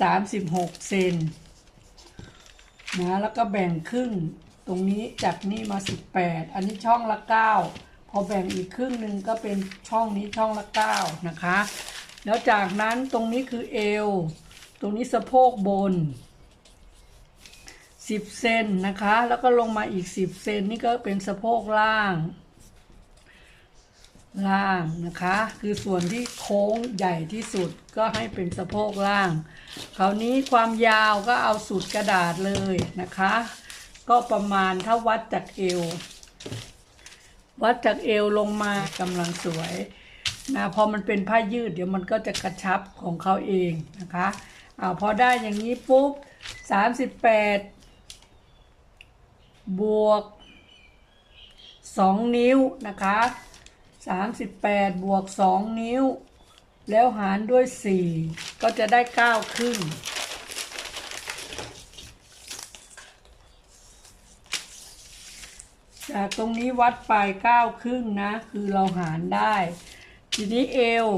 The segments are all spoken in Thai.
36เซนนะแล้วก็แบ่งครึ่งตรงนี้จากนี่มา18อันนี้ช่องละ9พอแบ่งอีกครึ่งหนึ่งก็เป็นช่องนี้ช่องละ9นะคะ แล้วจากนั้นตรงนี้คือเอว ตรงนี้สะโพกบน10เซนนะคะ แล้วก็ลงมาอีก10เซนนี่ก็เป็นสะโพกล่าง ล่างนะคะ คือส่วนที่โค้งใหญ่ที่สุดก็ให้เป็นสะโพกล่าง คราวนี้ความยาวก็เอาสูตรกระดาษเลยนะคะ ก็ประมาณถ้าวัดจากเอว วัดจากเอวลงมากำลังสวยนะพอมันเป็นผ้ายืดเดี๋ยวมันก็จะกระชับของเขาเองนะคะอาพอได้อย่างนี้ปุ๊บ 38 บวก 2 นิ้วนะคะ 38 บวก 2 นิ้ว แล้วหารด้วย 4 ก็จะได้ 9 ครึ่ง จากตรงนี้วัดไป9ครึ่งนะ คือเราหารได้ ทีนี้เอว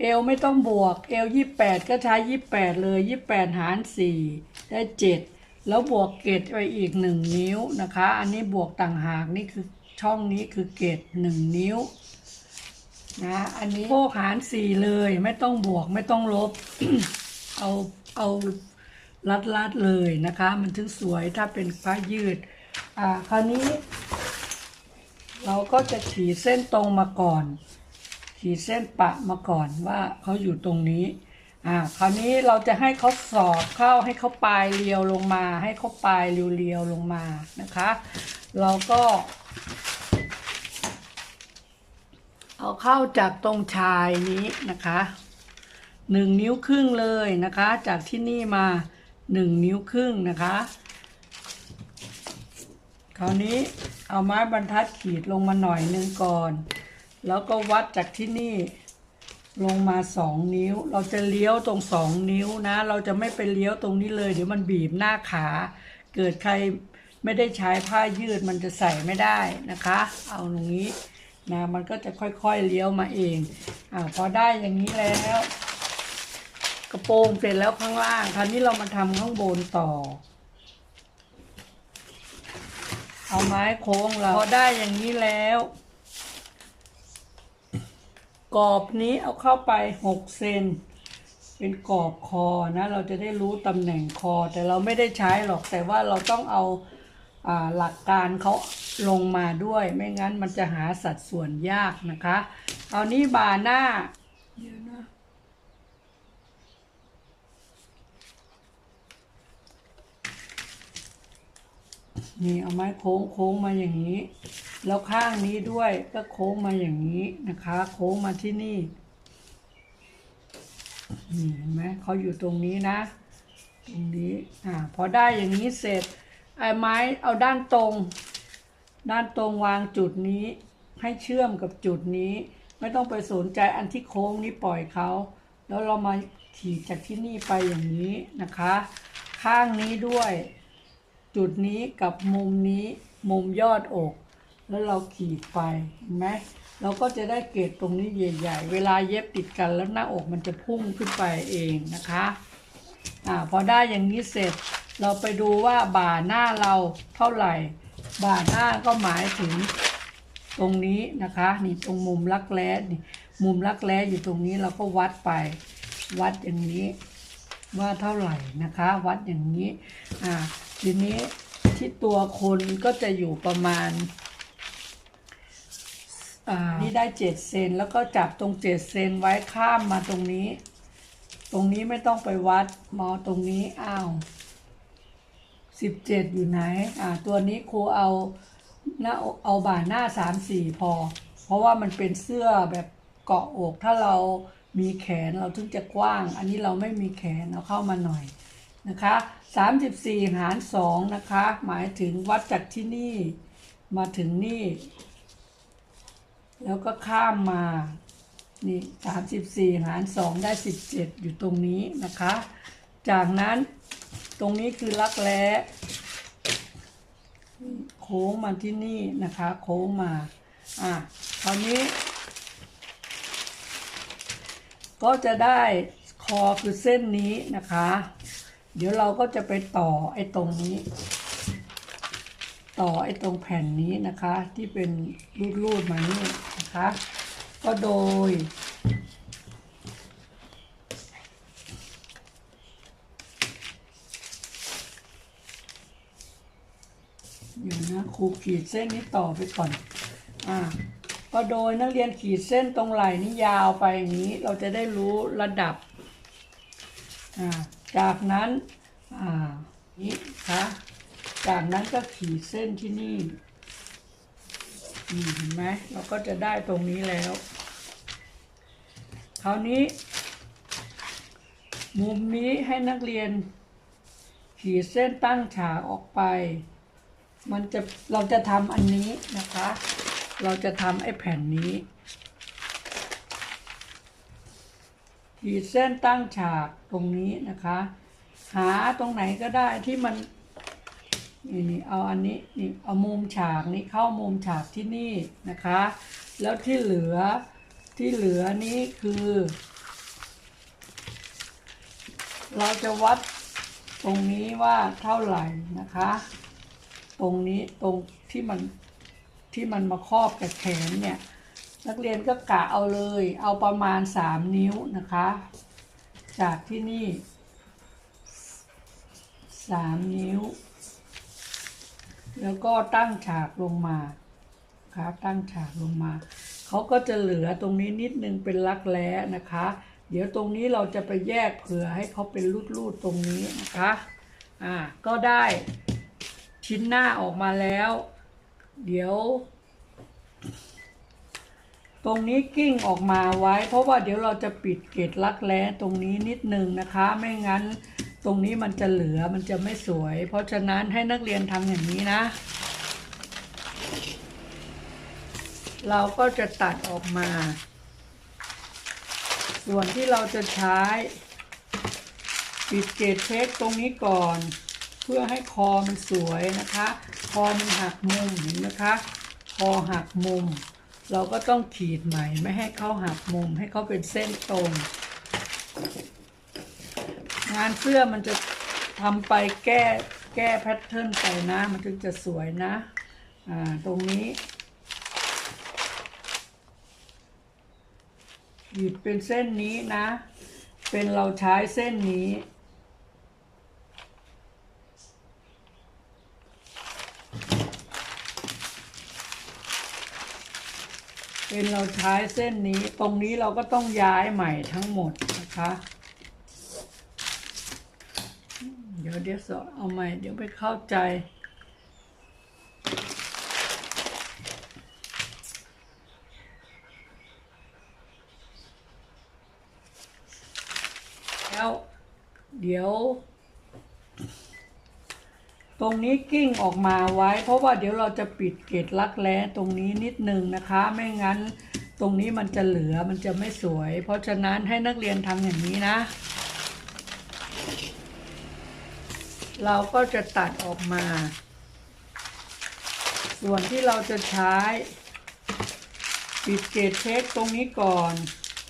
เอวไม่ต้องบวก เอว 28 ก็ใช้ 28 เลย 28 หาร 4 ได้ 7 แล้วบวกเกตไปอีก 1 นิ้วนะคะ อันนี้บวกต่างหากนี่คือช่องนี้คือเกต1นิ้ว นะอันนี้โคกหารสี่เลยไม่ต้องบวกไม่ต้องลบ เอาเอาลัดลัดเลยนะคะ มันถึงสวยถ้าเป็นผ้ายืด อ่าคราวนี้ เราก็จะขีดเส้นตรงมาก่อน ขีดเส้นปะมาก่อนว่าเขาอยู่ตรงนี้อ่าคราวนี้เราจะให้เขาสอบเข้าให้เขาปลายเรียวลงมา ให้เขาปลายเรียวๆลงมานะคะ เราก็ เอาเข้าจากตรงชายนี้นะคะหนึ่งนิ้วครึ่งเลยนะคะ จากที่นี่มาหนึ่งนิ้วครึ่งนะคะ คราวนี้เอาไม้บรรทัดขีดลงมาหน่อยหนึ่งก่อน แล้วก็วัดจากที่นี่ลงมาสองนิ้ว เราจะเลี้ยวตรงสองนิ้วนะ เราจะไม่ไปเลี้ยวตรงนี้เลย เดี๋ยวมันบีบหน้าขา เกิดใครไม่ได้ใช้ผ้ายืดมันจะใส่ไม่ได้นะคะ เอาตรงนี้ นะมันก็จะค่อยๆเลี้ยวมาเองอ่าพอได้อย่างนี้แล้ว กระโปรงเสร็จแล้วข้างล่าง คราวนี้เรามาทำข้างบนต่อ เอาไม้โค้งเราพอได้อย่างนี้แล้วกรอบนี้เอาเข้าไปหกเซนเป็นกรอบคอนะ เราจะได้รู้ตำแหน่งคอ แต่เราไม่ได้ใช้หรอกแต่ว่าเราต้องเอาอา หลักการเขาลงมาด้วย ไม่งั้นมันจะหาสัดส่วนยากนะคะเอานี้บาหน้าเดี๋ยวนะนี่เอาไม้โค้งโค้งมาอย่างนี้ แล้วข้างนี้ด้วยก็โค้งมาอย่างนี้นะคะ โค้งมาที่นี่นี่เห็นไหมเขาอยู่ตรงนี้นะ ตรงนี้อ่าพอได้อย่างนี้เสร็จ ไอ้ไม้เอาด้านตรง ด้านตรงวางจุดนี้ ให้เชื่อมกับจุดนี้ ไม่ต้องไปสนใจอันที่โค้งนี้ปล่อยเขา แล้วเรามาขีดจากที่นี่ไปอย่างนี้นะคะ ข้างนี้ด้วย จุดนี้กับมุมนี้มุมยอดอก แล้วเราขีดไปเห็นไหมเราก็จะได้เกรดตรงนี้ใหญ่ ๆ เวลาเย็บติดกันแล้วหน้าอกมันจะพุ่งขึ้นไปเองนะคะ อ่าพอได้อย่างนี้เสร็จ เราไปดูว่าบ่าหน้าเราเท่าไหร่ บ่าหน้าก็หมายถึงตรงนี้นะคะ นี่ตรงมุมรักแร้นี่มุมรักแร้อยู่ตรงนี้เราก็วัดไป วัดอย่างนี้ ว่าเท่าไหร่นะคะ วัดอย่างนี้อ่าทีนี้ที่ตัวคนก็จะอยู่ประมาณอ่านี่ได้เจ็ดเซนแล้วก็จับตรงเจ็ดเซนไว้ข้ามมาตรงนี้ ตรงนี้ไม่ต้องไปวัดมอตรงนี้อ้าว สิบเจ็ดอยู่ไหน อ่า ตัวนี้ครูเอาหน้าเอาบ่าหน้าสามสี่พอ เพราะว่ามันเป็นเสื้อแบบเกาะอก ถ้าเรามีแขนเราถึงจะกว้าง อันนี้เราไม่มีแขนเอาเข้ามาหน่อยนะคะ34หาร2นะคะ หมายถึงวัดจากที่นี่มาถึงนี่ แล้วก็ข้ามมา นี่34หาร2ได้17อยู่ตรงนี้นะคะ จากนั้น ตรงนี้คือลักแร้โค้งมาที่นี่นะคะ โค้งมา อะคราวนี้ ก็จะได้คอคือเส้นนี้นะคะ เดี๋ยวเราก็จะไปต่อไอ้ตรงนี้ ต่อไอ้ตรงแผ่นนี้นะคะ ที่เป็นรูดๆมานี่นะคะ ก็โดย เดี๋ยวนะค รูขีดเส้นนี้ต่อไปก่อน อ่า ก็โดยนักเรียนขีดเส้นตรงไหล่นี้ยาวไปอย่างนี้ เราจะได้รู้ระดับ อ่า จากนั้น อ่า นี้คะจากนั้นก็ขีดเส้นที่นี่นี่เห็นไหมเราก็จะได้ตรงนี้แล้ว คราวนี้ มุมนี้ให้นักเรียน ขีดเส้นตั้งฉากออกไป มันจะเราจะทำอันนี้นะคะ เราจะทำไอ้แผ่นนี้ขีดเส้นตั้งฉากตรงนี้นะคะ หาตรงไหนก็ได้ที่มันนี่นี่เอาอันนี้นี่เอามุมฉากนี้เข้ามุมฉากที่นี่นะคะ แล้วที่เหลือที่เหลือนี้คือ เราจะวัดตรงนี้ว่าเท่าไหร่นะคะ ตรงนี้ตรงที่มันที่มันมาครอบกับแขนเนี่ย นักเรียนก็กะเอาเลย เอาประมาณ 3 นิ้วนะคะ จากที่นี่ 3 นิ้ว แล้วก็ตั้งฉากลงมานะคะตั้งฉากลงมา เขาก็จะเหลือตรงนี้นิดนึงเป็นรักแร้นะคะ เดี๋ยวตรงนี้เราจะไปแยกเผื่อให้เขาเป็นรูดๆตรงนี้นะคะ อ่า ก็ได้ ชิ้นหน้าออกมาแล้ว เดี๋ยว ตรงนี้กิ้งออกมาไว้ เพราะว่าเดี๋ยวเราจะปิดเกล็ดรักแร้ตรงนี้นิดนึงนะคะ ไม่งั้นตรงนี้มันจะเหลือมันจะไม่สวย เพราะฉะนั้นให้นักเรียนทำอย่างนี้นะ เราก็จะตัดออกมา ส่วนที่เราจะใช้ปิดเกจเช็คตรงนี้ก่อน พื่อให้คอมันสวยนะคะ คอมันหักมุมเห็นไหมคะ คอหักมุม เราก็ต้องขีดใหม่ไม่ให้เขาหักมุมให้เขาเป็นเส้นตรง งานเสื้อมันจะทำไปแก้แก้แพทเทิร์นไปนะ มันถึงจะสวยนะ อ่า ตรงนี้ขีดเป็นเส้นนี้นะ เป็นเราใช้เส้นนี้ เป็นเราใช้เส้นนี้ ตรงนี้เราก็ต้องย้ายใหม่ทั้งหมดนะคะ เดี๋ยวเดี๋ยวสอนเอาใหม่ เดี๋ยวไปเข้าใจ แล้ว เดี๋ยว ตรงนี้กิ้งออกมาไว้ เพราะว่าเดี๋ยวเราจะปิดเกล็ดรักแร้ตรงนี้นิดนึงนะคะ ไม่งั้นตรงนี้มันจะเหลือมันจะไม่สวย เพราะฉะนั้นให้นักเรียนทำอย่างนี้นะ เราก็จะตัดออกมา ส่วนที่เราจะใช้ปิดเกจเช็คตรงนี้ก่อน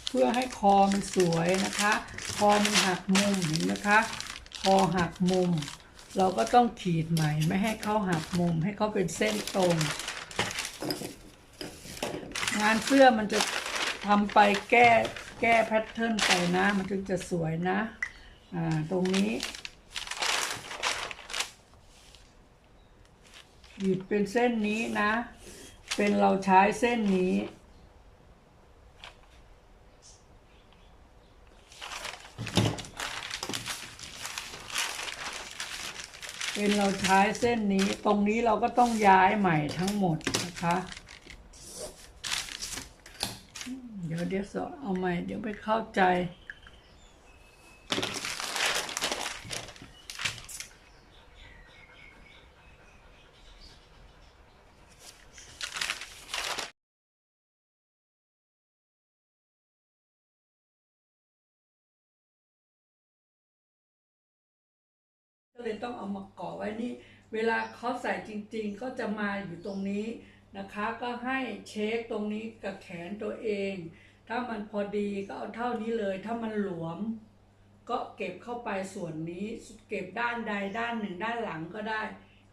เพื่อให้คอมันสวยนะคะ คอมันหักมุมเห็นไหมคะ คอหักมุม เราก็ต้องขีดใหม่ไม่ให้เขาหักมุมให้เขาเป็นเส้นตรง งานเสื้อมันจะทำไปแก้แก้แพทเทิร์นไปนะ มันถึงจะสวยนะ อ่า ตรงนี้ขีดเป็นเส้นนี้นะ เป็นเราใช้เส้นนี้ เป็นเราใช้เส้นนี้ ตรงนี้เราก็ต้องย้ายใหม่ทั้งหมดนะคะ เดี๋ยวเดี๋ยวสอนเอาใหม่ เดี๋ยวไปเข้าใจ ก็เลยต้องเอามาเกาะไว้นี่ เวลาเขาใส่จริงๆ ก็จะมาอยู่ตรงนี้นะคะ ก็ให้เช็คตรงนี้กับแขนตัวเอง ถ้ามันพอดีก็เอาเท่านี้เลย ถ้ามันหลวม ก็เก็บเข้าไปส่วนนี้ เก็บด้านใดด้านหนึ่งด้านหลังก็ได้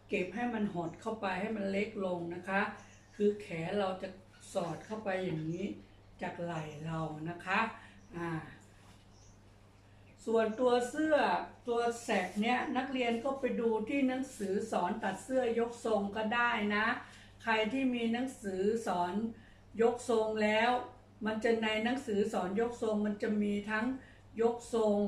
เก็บให้มันหดเข้าไปให้มันเล็กลงนะคะ คือแขนเราจะสอดเข้าไปอย่างนี้จากไหล่เรานะคะ อ่า ส่วนตัวเสื้อตัวแสกเนี้ยนักเรียนก็ไปดูที่หนังสือสอนตัดเสื้อยกทรงก็ได้นะ ใครที่มีหนังสือสอนยกทรงแล้ว มันจะในหนังสือสอนยกทรงมันจะมีทั้งยกทรง